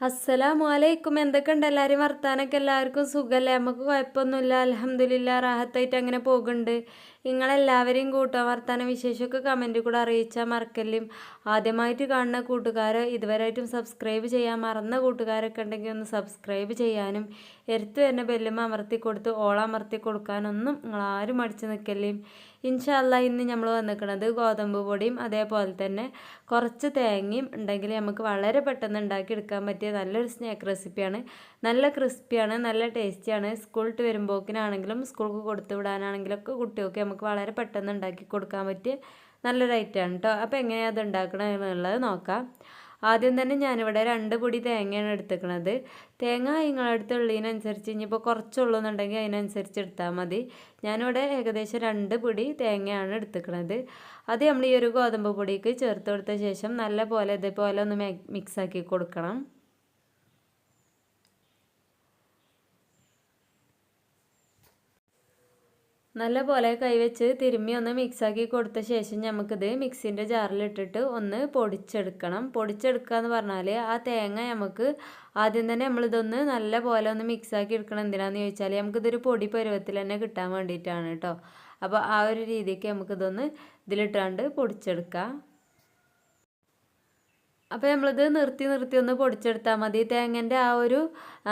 അസ്സലാമു അലൈക്കും എന്തൊക്കെയുണ്ട്? എല്ലാവരും വർത്താനൊക്കെ? എല്ലാവർക്കും സുഖമല്ലേ നമുക്ക് കുഴപ്പമൊന്നുമില്ല. അലഹമ്മദില്ല റാഹത്തായിട്ട് അങ്ങനെ പോകുന്നുണ്ട്. നിങ്ങളെല്ലാവരെയും കൂട്ടാൻ വർത്താന വിശേഷമൊക്കെ കമന്റിൽ കൂടെ അറിയിച്ചാൽ മറക്കല്ലും. ആദ്യമായിട്ട് കാണുന്ന കൂട്ടുകാർ ഇതുവരെയായിട്ടും സബ്സ്ക്രൈബ് ചെയ്യാൻ മറന്ന കൂട്ടുകാരൊക്കെ ഉണ്ടെങ്കിൽ ഒന്ന് സബ്സ്ക്രൈബ് ചെയ്യാനും എടുത്തു തന്നെ ബെല്ലും അമർത്തി കൊടുത്ത് ഓളമർത്തി കൊടുക്കാനൊന്നും നിങ്ങളാരും മടിച്ച് നിൽക്കല്ലേ ഇൻഷല്ല ഇന്ന് നമ്മൾ വന്നിരിക്കുന്നത് ഗോതമ്പ് പൊടിയും അതേപോലെ തന്നെ കുറച്ച് തേങ്ങയും ഉണ്ടെങ്കിൽ നമുക്ക് വളരെ പെട്ടെന്ന് ഉണ്ടാക്കി എടുക്കാൻ പറ്റിയ നല്ലൊരു സ്നാക്ക് റെസിപ്പിയാണ്. നല്ല ക്രിസ്പിയാണ് നല്ല ടേസ്റ്റിയാണ്. സ്കൂളിട്ട് വരുമ്പോക്കിനാണെങ്കിലും സ്കൂൾക്ക് കൊടുത്തു വിടാനാണെങ്കിലും ഒക്കെ കുട്ടികൾക്ക് നമുക്ക് വളരെ പെട്ടെന്ന് ഉണ്ടാക്കി കൊടുക്കാൻ പറ്റിയ നല്ലൊരു ഐറ്റമാണ് കേട്ടോ അപ്പോൾ എങ്ങനെയാണ് അത് ഉണ്ടാക്കണം എന്നുള്ളത് നോക്കാം. ആദ്യം തന്നെ ഞാനിവിടെ രണ്ട് പൊടി തേങ്ങയാണ് എടുത്തേക്കണത്. തേങ്ങ നിങ്ങളടുത്ത് ഉള്ളതിനനുസരിച്ച് ഇനിയിപ്പോൾ കുറച്ചുള്ളൂ എന്നുണ്ടെങ്കിൽ അതിനനുസരിച്ച് എടുത്താൽ മതി. ഞാനിവിടെ ഏകദേശം രണ്ട് പൊടി തേങ്ങയാണ് എടുത്തേക്കണത്. അത് നമ്മൾ ഈ ഒരു ഗോതമ്പ് പൊടിക്ക് ചേർത്ത് കൊടുത്ത ശേഷം നല്ല പോലെ ഇതേപോലെ ഒന്ന് മിക്സാക്കി കൊടുക്കണം. നല്ല പോലെ കൈവച്ച് തിരുമ്മി ഒന്ന് മിക്സാക്കി കൊടുത്ത ശേഷം നമുക്കിത് മിക്സിന്റെ ജാറിലിട്ടിട്ട് ഒന്ന് പൊടിച്ചെടുക്കണം. പൊടിച്ചെടുക്കുക എന്ന് പറഞ്ഞാൽ ആ തേങ്ങ നമുക്ക് ആദ്യം തന്നെ നമ്മളിതൊന്ന് നല്ല പോലെ ഒന്ന് മിക്സാക്കി എടുക്കണം. എന്തിനാണെന്ന് ചോദിച്ചാൽ നമുക്കിതൊരു പൊടി പരുവത്തിൽ തന്നെ കിട്ടാൻ വേണ്ടിയിട്ടാണ് കേട്ടോ അപ്പോൾ ആ ഒരു രീതിക്ക് നമുക്കിതൊന്ന് ഇതിലിട്ടാണ്ട് പൊടിച്ചെടുക്കാം. അപ്പോൾ നമ്മളിത് നിർത്തി നിർത്തി ഒന്ന് പൊടിച്ചെടുത്താൽ മതി. തേങ്ങന്റെ ആ ഒരു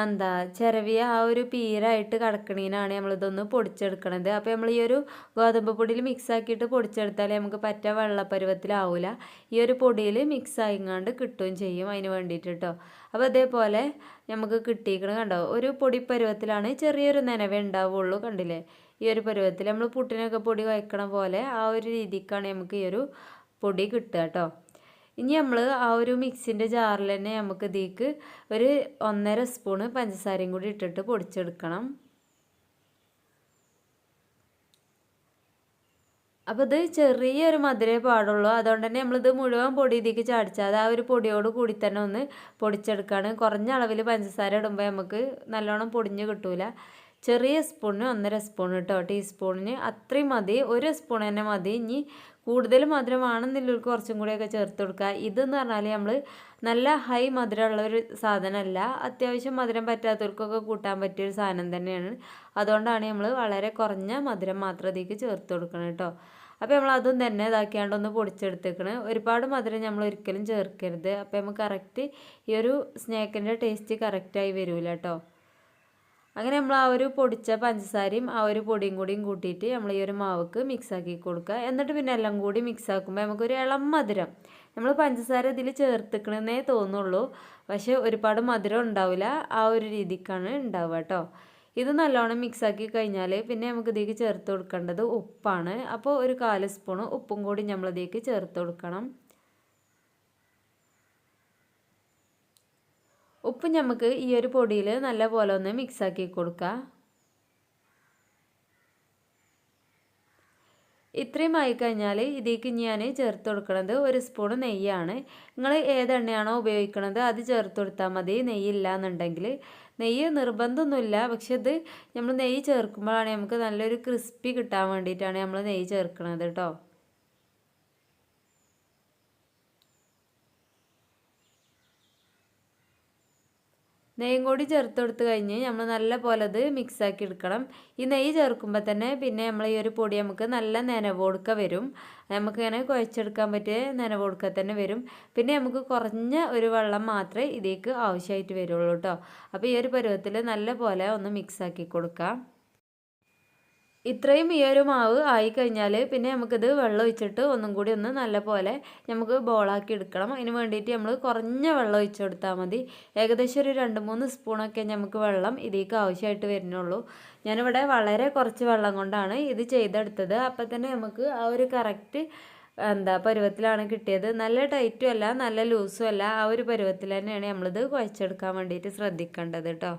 എന്താ ചിരവിയ ആ ഒരു പീരായിട്ട് കിടക്കണീനാണ് നമ്മളിതൊന്ന് പൊടിച്ചെടുക്കണത്. അപ്പോൾ നമ്മൾ ഈ ഒരു ഗോതമ്പ് പൊടിയിൽ മിക്സ് ആക്കിയിട്ട് പൊടിച്ചെടുത്താലേ നമുക്ക് പറ്റ വെള്ളപ്പരുവത്തിലാവില്ല ഈ ഒരു പൊടിയിൽ മിക്സ് ആയിങ്ങാണ്ട് കിട്ടുകയും ചെയ്യും അതിന് വേണ്ടിയിട്ട് കേട്ടോ അപ്പോൾ അതേപോലെ നമുക്ക് കിട്ടിയിരിക്കണം കണ്ടോ ഒരു പൊടി പരുവത്തിലാണ് ചെറിയൊരു നനവേ ഉണ്ടാവുള്ളൂ കണ്ടില്ലേ? ഈ ഒരു പരുവത്തിൽ നമ്മൾ പുട്ടിനൊക്കെ പൊടി വയ്ക്കണ പോലെ ആ ഒരു രീതിക്കാണ് നമുക്ക് ഈ ഒരു പൊടി കിട്ടുക കേട്ടോ. ഇനി നമ്മൾ ആ ഒരു മിക്സിന്റെ ജാറിൽ തന്നെ നമുക്ക് ഇതിലേക്ക് ഒരു ഒന്നര സ്പൂണ് പഞ്ചസാരയും കൂടി ഇട്ടിട്ട് പൊടിച്ചെടുക്കണം. അപ്പോൾ ഇത് ചെറിയൊരു മധുരേ പാടുള്ളൂ. അതുകൊണ്ട് തന്നെ നമ്മളിത് മുഴുവൻ പൊടി ഇതിലേക്ക് ചാടിച്ചാൽ ആ ഒരു പൊടിയോട് കൂടി തന്നെ ഒന്ന് പൊടിച്ചെടുക്കുകയാണ് കുറഞ്ഞ അളവിൽ പഞ്ചസാര ഇടുമ്പോൾ നമുക്ക് നല്ലോണം പൊടിഞ്ഞ് കിട്ടൂല. ചെറിയ സ്പൂണിന് ഒന്നര സ്പൂൺ കേട്ടോ ടീസ്പൂണിന് അത്രയും മതി. ഒരു സ്പൂൺ തന്നെ മതി. ഇനി കൂടുതൽ മധുരമാണെന്നുള്ളവർക്ക് കുറച്ചും കൂടിയൊക്കെ ചേർത്ത് കൊടുക്കുക. ഇതെന്ന് പറഞ്ഞാൽ നമ്മൾ നല്ല ഹൈ മധുരമുള്ള ഒരു സാധനമല്ല. അത്യാവശ്യം മധുരം പറ്റാത്തവർക്കൊക്കെ കൂട്ടാൻ പറ്റിയ ഒരു സാധനം തന്നെയാണ്. അതുകൊണ്ടാണ് നമ്മൾ വളരെ കുറഞ്ഞ മധുരം മാത്രം ഇതിലേക്ക് ചേർത്ത് കൊടുക്കണം കേട്ടോ അപ്പോൾ നമ്മൾ അതും തന്നെ ഇതാക്കിയാണ്ട് ഒന്ന് പൊടിച്ചെടുത്തേക്കണ്. ഒരുപാട് മധുരം നമ്മൾ ഒരിക്കലും ചേർക്കരുത്. അപ്പോൾ നമുക്ക് കറക്റ്റ് ഈ ഒരു സ്നാക്കിന്റെ ടേസ്റ്റ് കറക്റ്റായി വരില്ല കേട്ടോ അങ്ങനെ നമ്മൾ ആ ഒരു പൊടിച്ച പഞ്ചസാരയും ആ ഒരു പൊടിയും കൂടിയും കൂട്ടിയിട്ട് നമ്മൾ ഈ ഒരു മാവക്ക് മിക്സാക്കി കൊടുക്കുക. എന്നിട്ട് പിന്നെ എല്ലാം കൂടി മിക്സാക്കുമ്പോൾ നമുക്കൊരു ഇളം മധുരം. നമ്മൾ പഞ്ചസാര ഇതിൽ ചേർത്തിക്കണമെന്നേ തോന്നുള്ളൂ. പക്ഷേ ഒരുപാട് മധുരം ഉണ്ടാവില്ല. ആ ഒരു രീതിക്കാണ് ഉണ്ടാവുക കേട്ടോ. ഇത് നല്ലോണം മിക്സാക്കി കഴിഞ്ഞാൽ പിന്നെ നമുക്ക് ഇതിലേക്ക് ചേർത്ത് കൊടുക്കേണ്ടത് ഉപ്പാണ്. അപ്പോൾ ഒരു കാൽ സ്പൂണ് ഉപ്പും കൂടി നമ്മളിതേക്ക് ചേർത്ത് കൊടുക്കണം. ഉപ്പ് നമുക്ക് ഈ ഒരു പൊടിയിൽ നല്ലപോലെ ഒന്ന് മിക്സാക്കി കൊടുക്കുക ഇത്രയും ആയി കഴിഞ്ഞാൽ ഇതിലേക്ക് ഞാൻ ചേർത്ത് കൊടുക്കുന്നത് ഒരു സ്പൂൺ നെയ്യാണ്. നിങ്ങൾ ഏതെണ്ണയാണോ ഉപയോഗിക്കുന്നത് അത് ചേർത്ത് കൊടുത്താൽ മതി. നെയ്യില്ല എന്നുണ്ടെങ്കിൽ നെയ്യ് നിർബന്ധമൊന്നുമില്ല. പക്ഷെ ഇത് നമ്മൾ നെയ്യ് ചേർക്കുമ്പോഴാണ് നമുക്ക് നല്ലൊരു ക്രിസ്പി കിട്ടാൻ വേണ്ടിയിട്ടാണ് നമ്മൾ നെയ്യ് ചേർക്കുന്നത് കേട്ടോ നെയ്യും കൂടി ചേർത്ത് കൊടുത്ത് കഴിഞ്ഞ് നമ്മൾ നല്ല പോലെ അത് മിക്സാക്കി എടുക്കണം. ഈ നെയ്യ് ചേർക്കുമ്പോൾ തന്നെ പിന്നെ നമ്മൾ ഈ ഒരു പൊടി നമുക്ക് നല്ല നനവോടുക്ക വരും. നമുക്കിങ്ങനെ കുഴച്ചെടുക്കാൻ പറ്റിയ നനവോടുക്ക തന്നെ വരും. പിന്നെ നമുക്ക് കുറഞ്ഞ ഒരു വെള്ളം മാത്രമേ ഇതിലേക്ക് ആവശ്യമായിട്ട് വരുള്ളൂ കേട്ടോ അപ്പോൾ ഈ ഒരു പരുവത്തിൽ നല്ല പോലെ ഒന്ന് മിക്സാക്കി കൊടുക്കാം. ഇത്രയും ഈ ഒരു മാവ് ആയിക്കഴിഞ്ഞാൽ പിന്നെ നമുക്കിത് വെള്ളം ഒഴിച്ചിട്ട് ഒന്നും കൂടി ഒന്ന് നല്ല പോലെ നമുക്ക് ബോളാക്കി എടുക്കണം. അതിന് വേണ്ടിയിട്ട് നമ്മൾ കുറഞ്ഞ വെള്ളം ഒഴിച്ചു കൊടുത്താൽ മതി. ഏകദേശം ഒരു രണ്ട് മൂന്ന് സ്പൂണൊക്കെ നമുക്ക് വെള്ളം ഇതിലേക്ക് ആവശ്യമായിട്ട് വരുന്നുള്ളൂ. ഞാനിവിടെ വളരെ കുറച്ച് വെള്ളം കൊണ്ടാണ് ഇത് ചെയ്തെടുത്തത്. അപ്പം തന്നെ നമുക്ക് ആ ഒരു കറക്റ്റ് എന്താ പരുവത്തിലാണ് കിട്ടിയത്. നല്ല ടൈറ്റും അല്ല നല്ല ലൂസും അല്ല. ആ ഒരു പരുവത്തിൽ തന്നെയാണ് നമ്മളിത് കുഴച്ചെടുക്കാൻ വേണ്ടിയിട്ട് ശ്രദ്ധിക്കേണ്ടത് കേട്ടോ.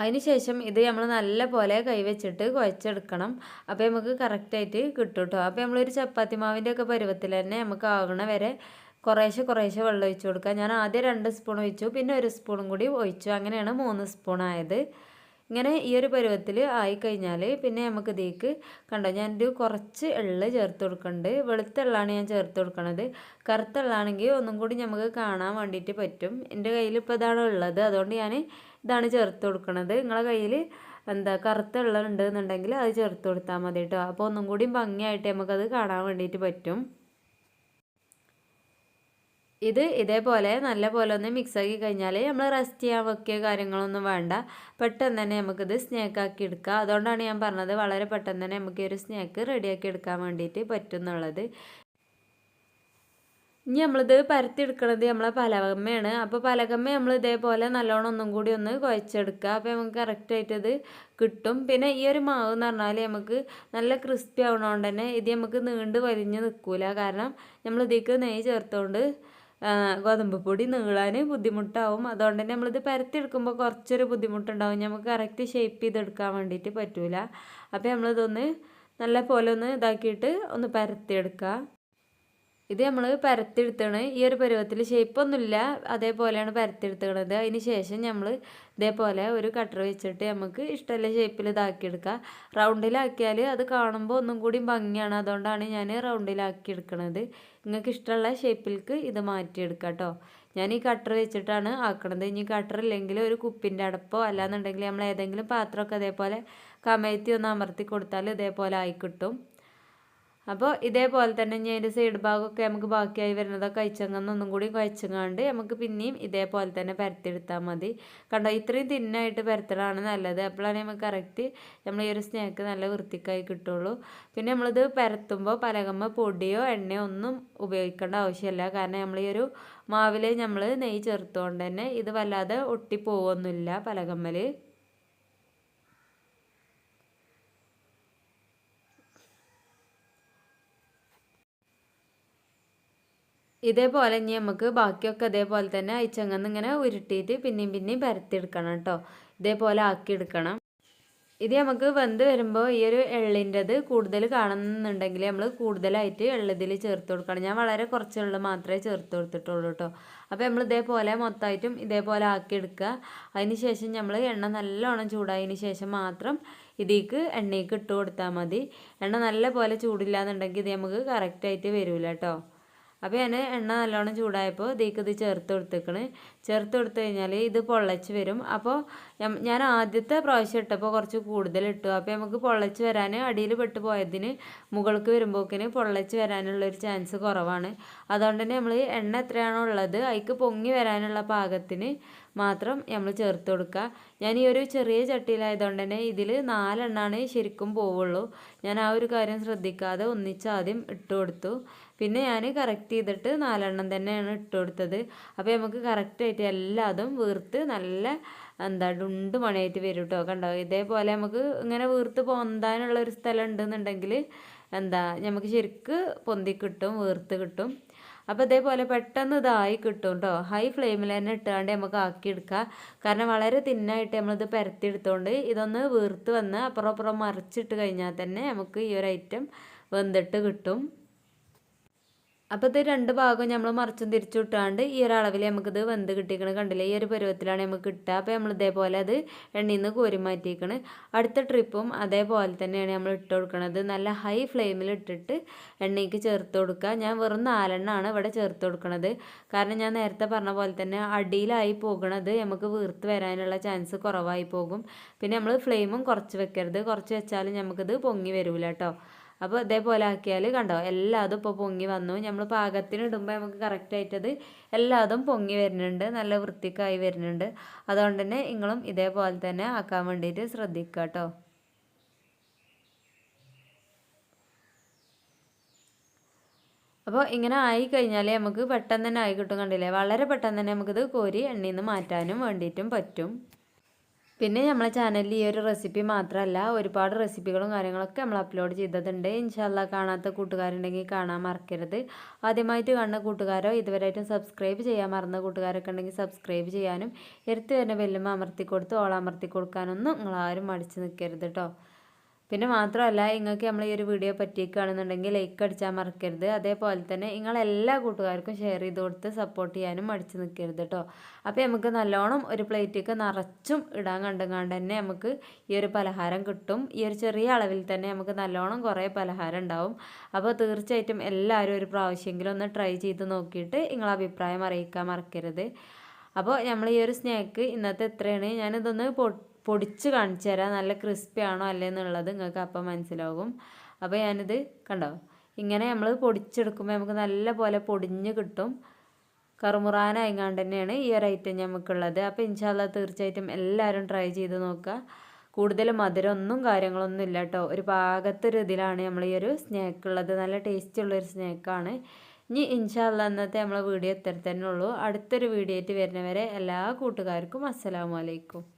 അതിനുശേഷം ഇത് നമ്മൾ നല്ല പോലെ കൈവച്ചിട്ട് കുഴച്ചെടുക്കണം. അപ്പോൾ നമുക്ക് കറക്റ്റായിട്ട് കിട്ടും കേട്ടോ അപ്പോൾ നമ്മളൊരു ചപ്പാത്തി മാവിന്റെ ഒക്കെ പരുവത്തിൽ തന്നെ നമുക്ക് ആകണ വരെ കുറേശ്ശെ കുറേശ്ശെ വെള്ളം ഒഴിച്ച് കൊടുക്കുക ഞാൻ ആദ്യം രണ്ട് സ്പൂൺ ഒഴിച്ചു പിന്നെ ഒരു സ്പൂണും കൂടി ഒഴിച്ചു. അങ്ങനെയാണ് മൂന്ന് സ്പൂൺ ആയത്. ഇങ്ങനെ ഈ ഒരു പരുവത്തിൽ ആയിക്കഴിഞ്ഞാൽ പിന്നെ നമുക്ക് ഇതിലേക്ക് കണ്ടോ ഞാനൊരു കുറച്ച് എള്ള് ചേർത്ത് കൊടുക്കുന്നുണ്ട് വെളുത്ത എള്ളാണ് ഞാൻ ചേർത്ത് കൊടുക്കുന്നത് കറുത്ത എള്ളാണെങ്കിൽ ഒന്നും കൂടി നമുക്ക് കാണാൻ വേണ്ടിയിട്ട് പറ്റും. എന്റെ കയ്യിൽ ഇപ്പോൾ ഇതാണ് ഉള്ളത്. അതുകൊണ്ട് ഞാൻ ഇതാണ് ചേർത്ത് കൊടുക്കുന്നത് നിങ്ങളെ കയ്യിൽ എന്താ കറുത്ത എള്ള ഉണ്ടെന്നുണ്ടെങ്കിൽ അത് ചേർത്ത് കൊടുത്താൽ മതി കേട്ടോ അപ്പോൾ ഒന്നും കൂടി ഭംഗിയായിട്ട് നമുക്കത് കാണാൻ വേണ്ടിയിട്ട് പറ്റും. ഇത് ഇതേപോലെ നല്ല പോലെ ഒന്ന് മിക്സാക്കി കഴിഞ്ഞാൽ നമ്മൾ റെസ്റ്റ് ചെയ്യാൻ വെക്കിയ കാര്യങ്ങളൊന്നും വേണ്ട. പെട്ടെന്ന് തന്നെ നമുക്കിത് സ്നേക്കാക്കി എടുക്കുക എടുക്കാം. അതുകൊണ്ടാണ് ഞാൻ പറഞ്ഞത് വളരെ പെട്ടെന്ന് തന്നെ നമുക്ക് ഒരു സ്നേക്ക് റെഡിയാക്കി എടുക്കാൻ വേണ്ടിയിട്ട് പറ്റും എന്നുള്ളത് ഇനി നമ്മളിത് പരത്തിയെടുക്കണത് നമ്മളെ പലകമ്മയാണ്. അപ്പോൾ പലകമ്മ നമ്മൾ ഇതേപോലെ നല്ലോണം ഒന്നും കൂടി ഒന്ന് കുഴച്ചെടുക്കുക. അപ്പോൾ നമുക്ക് കറക്റ്റായിട്ട് ഇത് കിട്ടും. പിന്നെ ഈ ഒരു മാവ് എന്ന് പറഞ്ഞാൽ നമുക്ക് നല്ല ക്രിസ്പി ആവണോണ്ട് തന്നെ ഇത് നമുക്ക് നീണ്ട് വലിഞ്ഞ് നിൽക്കില്ല കാരണം നമ്മൾ നെയ്യ് ചേർത്തുകൊണ്ട് ഗോതമ്പ് പൊടി നീളാൻ ബുദ്ധിമുട്ടാവും. അതുകൊണ്ട് തന്നെ നമ്മളിത് പരത്തിയെടുക്കുമ്പോൾ കുറച്ചൊരു ബുദ്ധിമുട്ടുണ്ടാവും. നമുക്ക് കറക്റ്റ് ഷേപ്പ് ചെയ്തെടുക്കാൻ വേണ്ടിയിട്ട് പറ്റൂല. അപ്പോൾ നമ്മളിതൊന്ന് നല്ല പോലെ ഒന്ന് ഇതാക്കിയിട്ട് ഒന്ന് പരത്തിയെടുക്കുക. ഇത് നമ്മൾ പരത്തിയെടുത്താണ്. ഈ ഒരു പരുവത്തിൽ ഷേപ്പൊന്നുമില്ല അതേപോലെയാണ് പരത്തിയെടുത്തത് അതിന് ശേഷം നമ്മൾ ഇതേപോലെ ഒരു കട്ടർ വെച്ചിട്ട് നമുക്ക് ഇഷ്ടമുള്ള ഷേപ്പിൽ ഇതാക്കിയെടുക്കുക. റൗണ്ടിലാക്കിയാൽ അത് കാണുമ്പോൾ ഒന്നും കൂടി ഭംഗിയാണ്. അതുകൊണ്ടാണ് ഞാൻ റൗണ്ടിലാക്കി എടുക്കുന്നത് നിങ്ങൾക്ക് ഇഷ്ടമുള്ള ഷേപ്പിലേക്ക് ഇത് മാറ്റിയെടുക്കാം കേട്ടോ. ഞാൻ ഈ കട്ടർ വെച്ചിട്ടാണ് ആക്കണത്. ഇനി കട്ടർ ഇല്ലെങ്കിൽ ഒരു കുപ്പിന്റെ അടപ്പോ അല്ലാന്നുണ്ടെങ്കിൽ നമ്മൾ ഏതെങ്കിലും പാത്രമൊക്കെ അതേപോലെ കമഴ്ത്തി ഒന്ന് അമർത്തി കൊടുത്താൽ ഇതേപോലെ ആയി കിട്ടും. അപ്പോൾ ഇതേപോലെ തന്നെ ഇനി അതിന്റെ സൈഡ് ഭാഗമൊക്കെ നമുക്ക് ബാക്കിയായി വരുന്നതൊക്കെ കഴിച്ചങ്ങന്ന് ഒന്നും കൂടി കഴിച്ചങ്ങാണ്ട് നമുക്ക് പിന്നെയും ഇതേപോലെ തന്നെ പരത്തിയെടുത്താൽ മതി. കണ്ടോ ഇത്രയും തിന്നായിട്ട് പരത്തലാണ് നല്ലത്. അപ്പോഴാണ് നമുക്ക് കറക്റ്റ് നമ്മൾ ഈ ഒരു സ്നാക്ക് നല്ല വൃത്തിക്കായി കിട്ടുള്ളൂ. പിന്നെ നമ്മളിത് പരത്തുമ്പോൾ പലകമ്മ പൊടിയോ എണ്ണയോ ഒന്നും ഉപയോഗിക്കേണ്ട ആവശ്യമില്ല. കാരണം നമ്മൾ ഈ ഒരു മാവിൽ നമ്മൾ നെയ്യ് ചേർത്തുകൊണ്ട് തന്നെ ഇത് വല്ലാതെ ഒട്ടിപ്പോവൊന്നുമില്ല പലകമ്മൽ ഇതേപോലെ ഇനി നമുക്ക് ബാക്കിയൊക്കെ അതേപോലെ തന്നെ അയച്ചങ്ങന്ന് ഇങ്ങനെ ഉരുട്ടിയിട്ട് പിന്നെയും പിന്നെയും പരത്തിയെടുക്കണം കേട്ടോ. ഇതേപോലെ ആക്കിയെടുക്കണം. ഇത് നമുക്ക് വെന്ത് വരുമ്പോൾ ഈ ഒരു എള്ളിന്റെത് കൂടുതൽ കാണുന്നുണ്ടെങ്കിൽ നമ്മൾ കൂടുതലായിട്ട് എള്ളതിൽ ചേർത്ത് കൊടുക്കണം. ഞാൻ വളരെ കുറച്ച് മാത്രമേ ചേർത്ത് കൊടുത്തിട്ടുള്ളൂ കേട്ടോ. അപ്പോൾ നമ്മൾ ഇതേപോലെ മൊത്തമായിട്ടും ഇതേപോലെ ആക്കിയെടുക്കുക. അതിന് ശേഷം നമ്മൾ എണ്ണ നല്ലോണം ചൂടായതിന് ശേഷം മാത്രം ഇതിലേക്ക് എണ്ണയ്ക്ക് ഇട്ട് കൊടുത്താൽ മതി. എണ്ണ നല്ല പോലെ ചൂടില്ലാന്നുണ്ടെങ്കിൽ ഇത് നമുക്ക് കറക്റ്റായിട്ട് വരില്ല കേട്ടോ. അപ്പോൾ ഞാൻ എണ്ണ നല്ലോണം ചൂടായപ്പോൾ ഇതിലേക്ക് ഇത് ചേർത്ത് കൊടുത്തേക്കണ്. ചേർത്ത് കൊടുത്തു കഴിഞ്ഞാൽ ഇത് പൊള്ളച്ച് വരും. അപ്പോൾ ഞാൻ ആദ്യത്തെ പ്രാവശ്യം ഇട്ടപ്പോൾ കുറച്ച് കൂടുതൽ ഇട്ടു. അപ്പോൾ നമുക്ക് പൊള്ളച്ച് വരാൻ അടിയിൽ പെട്ട് പോയതിന് മുകൾക്ക് വരുമ്പോക്കിന് പൊള്ളച്ച് വരാനുള്ള ഒരു ചാൻസ് കുറവാണ്. അതുകൊണ്ട് തന്നെ നമ്മൾ എണ്ണ എത്രയാണോ ഉള്ളത് അതിക്ക് പൊങ്ങി വരാനുള്ള പാകത്തിന് മാത്രം നമ്മൾ ചേർത്ത് കൊടുക്കുക ഞാൻ ഈ ഒരു ചെറിയ ചട്ടിയിലായതുകൊണ്ട് തന്നെ ഇതിൽ നാലെണ്ണാണ് ശരിക്കും പോവുള്ളൂ. ഞാൻ ആ ഒരു കാര്യം ശ്രദ്ധിക്കാതെ ഒന്നിച്ചാദ്യം ഇട്ട് കൊടുത്തു. പിന്നെ ഞാൻ കറക്റ്റ് ചെയ്തിട്ട് നാലെണ്ണം തന്നെയാണ് ഇട്ട് കൊടുത്തത്. അപ്പോൾ നമുക്ക് കറക്റ്റായിട്ട് എല്ലാതും വീർത്ത് നല്ല എന്താ ഡുണ്ട് മണിയായിട്ട് വരും കേട്ടോ കണ്ടോ? ഇതേപോലെ നമുക്ക് ഇങ്ങനെ വീർത്ത് പൊന്താനുള്ള ഒരു സ്ഥലം ഉണ്ടെന്നുണ്ടെങ്കിൽ എന്താ നമുക്ക് ശരിക്ക് പൊന്തി കിട്ടും വീർത്ത് കിട്ടും. അപ്പോൾ ഇതേപോലെ പെട്ടെന്ന് ഇതായി കിട്ടും കേട്ടോ ഹൈ ഫ്ലെയിമിൽ തന്നെ ഇട്ടാണ്ട് നമുക്ക് ആക്കിയെടുക്കുക കാരണം വളരെ തിന്നായിട്ട് നമ്മളിത് പരത്തിയെടുത്തോണ്ട് ഇതൊന്ന് വീർത്ത് വന്ന് അപ്പുറം അപ്പുറം മറിച്ചിട്ട് കഴിഞ്ഞാൽ തന്നെ നമുക്ക് ഈ ഒരു ഐറ്റം വെന്തിട്ട് കിട്ടും. അപ്പോൾ ഇത് രണ്ട് ഭാഗവും നമ്മൾ മറിച്ചും തിരിച്ചു വിട്ടാണ്ട് ഈ ഒരു അളവിൽ നമുക്കിത് വെന്ത് കിട്ടിക്കണ കണ്ടില്ലേ? ഈ ഒരു പരുവത്തിലാണ് നമുക്ക് കിട്ടുക. അപ്പോൾ നമ്മൾ ഇതേപോലെ അത് എണ്ണയിൽ നിന്ന് കോരി മാറ്റിയിരിക്കണ് അടുത്ത ട്രിപ്പും അതേപോലെ തന്നെയാണ് നമ്മൾ ഇട്ട് കൊടുക്കുന്നത് നല്ല ഹൈ ഫ്ലെയിമിൽ ഇട്ടിട്ട് എണ്ണയ്ക്ക് ചേർത്ത് കൊടുക്കുക. ഞാൻ വെറും നാലെണ്ണമാണ് ഇവിടെ ചേർത്ത് കൊടുക്കുന്നത് കാരണം ഞാൻ നേരത്തെ പറഞ്ഞ പോലെ തന്നെ അടിയിലായി പോകുന്നത് നമുക്ക് വീർത്ത് വരാനുള്ള ചാൻസ് കുറവായി പോകും. പിന്നെ നമ്മൾ ഫ്ലെയിമും കുറച്ച് വെക്കരുത്. കുറച്ച് വെച്ചാലും നമുക്കിത് പൊങ്ങി വരില്ല കേട്ടോ അപ്പോൾ ഇതേപോലെ ആക്കിയാൽ കണ്ടോ എല്ലാതും ഇപ്പോൾ പൊങ്ങി വന്നു. നമ്മൾ പാകത്തിന് ഇടുമ്പോൾ നമുക്ക് കറക്റ്റായിട്ടത് എല്ലാതും പൊങ്ങി വരുന്നുണ്ട് നല്ല വൃത്തിക്കായി വരുന്നുണ്ട്. അതുകൊണ്ട് തന്നെ നിങ്ങളും ഇതേപോലെ തന്നെ ആക്കാൻ വേണ്ടിയിട്ട് ശ്രദ്ധിക്കുക കേട്ടോ. അപ്പോൾ ഇങ്ങനെ ആയി നമുക്ക് പെട്ടെന്ന് തന്നെ ആയി കിട്ടും കണ്ടില്ലേ? വളരെ പെട്ടെന്ന് തന്നെ നമുക്കിത് കോരി എണ്ണയിൽ നിന്ന് മാറ്റാനും വേണ്ടിയിട്ടും പറ്റും. പിന്നെ നമ്മളെ ചാനലിൽ ഈ ഒരു റെസിപ്പി മാത്രമല്ല ഒരുപാട് റെസിപ്പികളും കാര്യങ്ങളൊക്കെ നമ്മൾ അപ്ലോഡ് ചെയ്തിട്ടുണ്ട് ഇൻഷാല്ല കാണാത്ത കൂട്ടുകാരുണ്ടെങ്കിൽ കാണാൻ മറക്കരുത്. ആദ്യമായിട്ട് കാണുന്ന കൂട്ടുകാരോ ഇതുവരെയായിട്ടും സബ്സ്ക്രൈബ് ചെയ്യാൻ മറന്ന കൂട്ടുകാരൊക്കെ ഉണ്ടെങ്കിൽ സബ്സ്ക്രൈബ് ചെയ്യാനും എടുത്തു വരുന്ന വെല്ലുമ്പോൾ അമർത്തി കൊടുത്ത് ഓളമർത്തി കൊടുക്കാനൊന്നും നിങ്ങളാരും മടിച്ച് നിൽക്കരുത് കേട്ടോ പിന്നെ മാത്രമല്ല നിങ്ങൾക്ക് നമ്മൾ ഈ ഒരു വീഡിയോ പറ്റിയേക്കുകയാണെന്നുണ്ടെങ്കിൽ ലൈക്ക് അടിച്ചാൽ മറക്കരുത്. അതേപോലെ തന്നെ നിങ്ങളെല്ലാ കൂട്ടുകാർക്കും ഷെയർ ചെയ്ത് കൊടുത്ത് സപ്പോർട്ട് ചെയ്യാനും മടിച്ച് നിൽക്കരുത് കേട്ടോ അപ്പോൾ നമുക്ക് നല്ലോണം ഒരു പ്ലേറ്റൊക്കെ നിറച്ചും ഇടാൻ കണ്ടുങ്ങാണ്ട് തന്നെ നമുക്ക് ഈ ഒരു പലഹാരം കിട്ടും. ഈ ഒരു ചെറിയ അളവിൽ തന്നെ നമുക്ക് നല്ലോണം കുറേ പലഹാരം ഉണ്ടാവും. അപ്പോൾ തീർച്ചയായിട്ടും എല്ലാവരും ഒരു പ്രാവശ്യമെങ്കിലും ഒന്ന് ട്രൈ ചെയ്ത് നോക്കിയിട്ട് നിങ്ങളെ അഭിപ്രായം അറിയിക്കാൻ മറക്കരുത്. അപ്പോൾ നമ്മൾ ഈ ഒരു സ്നാക്ക് ഇന്നത്തെ എത്രയാണ്? ഞാനിതൊന്ന് പൊടിച്ച് കാണിച്ചു തരാം. നല്ല ക്രിസ്പി ആണോ അല്ലേ എന്നുള്ളത് നിങ്ങൾക്ക് അപ്പം മനസ്സിലാകും. അപ്പോൾ ഞാനിത് കണ്ടോ? ഇങ്ങനെ നമ്മൾ പൊടിച്ചെടുക്കുമ്പോൾ നമുക്ക് നല്ല പോലെ പൊടിഞ്ഞ് കിട്ടും. കറുമുറാനായിങ്ങാണ്ട് തന്നെയാണ് ഈ ഒരു ഐറ്റം നമുക്കുള്ളത് അപ്പോൾ ഇൻഷാല്ല തീർച്ചയായിട്ടും എല്ലാവരും ട്രൈ ചെയ്ത് നോക്കുക. കൂടുതൽ മധുരമൊന്നും കാര്യങ്ങളൊന്നും ഇല്ല കേട്ടോ. ഒരു പാകത്തൊരു ഇതിലാണ് നമ്മൾ ഈ ഒരു സ്നാക്ക് ഉള്ളത്. നല്ല ടേസ്റ്റ് ഉള്ളൊരു സ്നാക്കാണ് ഇനി ഇൻഷാല്ല അന്നത്തെ നമ്മളെ വീഡിയോ ഇത്ര തന്നെ ഉള്ളൂ. അടുത്തൊരു വീഡിയോ ആയിട്ട് വരുന്നവരെ എല്ലാ കൂട്ടുകാർക്കും അസ്സലാമലൈക്കും